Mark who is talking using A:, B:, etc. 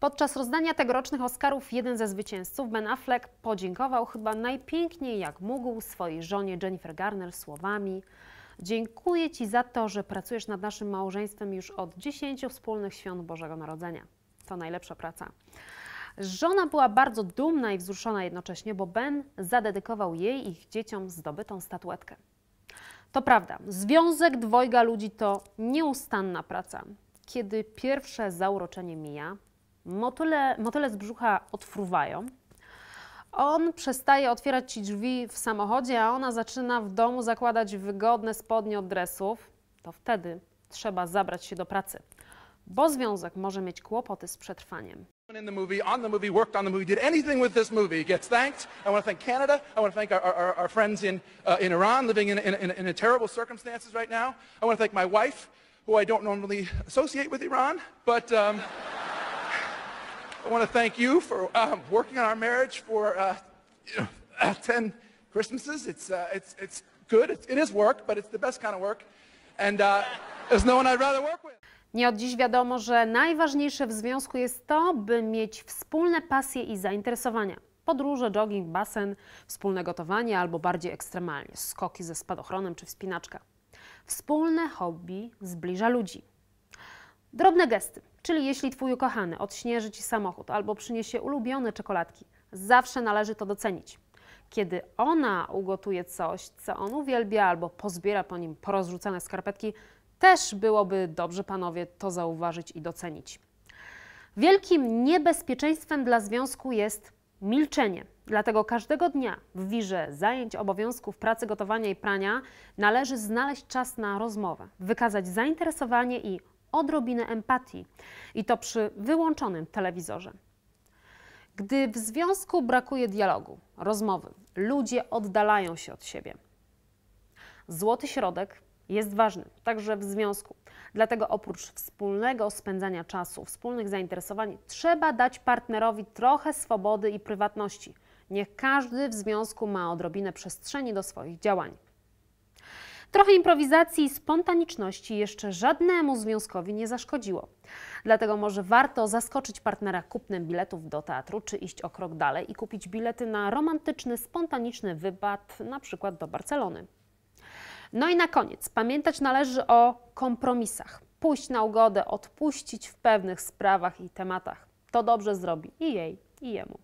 A: Podczas rozdania tegorocznych Oscarów jeden ze zwycięzców, Ben Affleck, podziękował chyba najpiękniej jak mógł swojej żonie Jennifer Garner słowami Dziękuję Ci za to, że pracujesz nad naszym małżeństwem już od 10 wspólnych świąt Bożego Narodzenia. To najlepsza praca. Żona była bardzo dumna i wzruszona jednocześnie, bo Ben zadedykował jej i ich dzieciom zdobytą statuetkę. To prawda, związek dwojga ludzi to nieustanna praca. Kiedy pierwsze zauroczenie mija, motyle, motyle z brzucha odfruwają, on przestaje otwierać ci drzwi w samochodzie, a ona zaczyna w domu zakładać wygodne spodnie od dresów, to wtedy trzeba zabrać się do pracy, bo związek może mieć kłopoty z przetrwaniem.
B: in the movie, on the movie, worked on the movie, did anything with this movie gets thanked. I want to thank Canada. I want to thank our, our, our friends in, uh, in Iran living in, in, in, terrible circumstances right now. I want to thank my wife, who I don't normally associate with Iran, but um, I want to thank you for um, working on our marriage for uh, uh, 10 Christmases. It's, uh, it's, it's good. It's, it is work, but it's the best kind of work. And uh, there's no one I'd rather work with.
A: Nie od dziś wiadomo, że najważniejsze w związku jest to, by mieć wspólne pasje i zainteresowania. Podróże, jogging, basen, wspólne gotowanie albo bardziej ekstremalnie skoki ze spadochronem czy wspinaczka. Wspólne hobby zbliża ludzi. Drobne gesty, czyli jeśli twój ukochany odśnieży ci samochód albo przyniesie ulubione czekoladki, zawsze należy to docenić. Kiedy ona ugotuje coś, co on uwielbia, albo pozbiera po nim porozrzucane skarpetki, też byłoby dobrze panowie to zauważyć i docenić. Wielkim niebezpieczeństwem dla związku jest milczenie. Dlatego każdego dnia w wirze zajęć, obowiązków, pracy, gotowania i prania należy znaleźć czas na rozmowę, wykazać zainteresowanie i odrobinę empatii. I to przy wyłączonym telewizorze. Gdy w związku brakuje dialogu, rozmowy, ludzie oddalają się od siebie. Złoty środek jest ważny, także w związku. Dlatego oprócz wspólnego spędzania czasu, wspólnych zainteresowań, trzeba dać partnerowi trochę swobody i prywatności. Niech każdy w związku ma odrobinę przestrzeni do swoich działań. Trochę improwizacji i spontaniczności jeszcze żadnemu związkowi nie zaszkodziło. Dlatego może warto zaskoczyć partnera kupnem biletów do teatru, czy iść o krok dalej i kupić bilety na romantyczny, spontaniczny wypad, na przykład do Barcelony. No i na koniec, pamiętać należy o kompromisach. Pójść na ugodę, odpuścić w pewnych sprawach i tematach. To dobrze zrobi i jej, i jemu.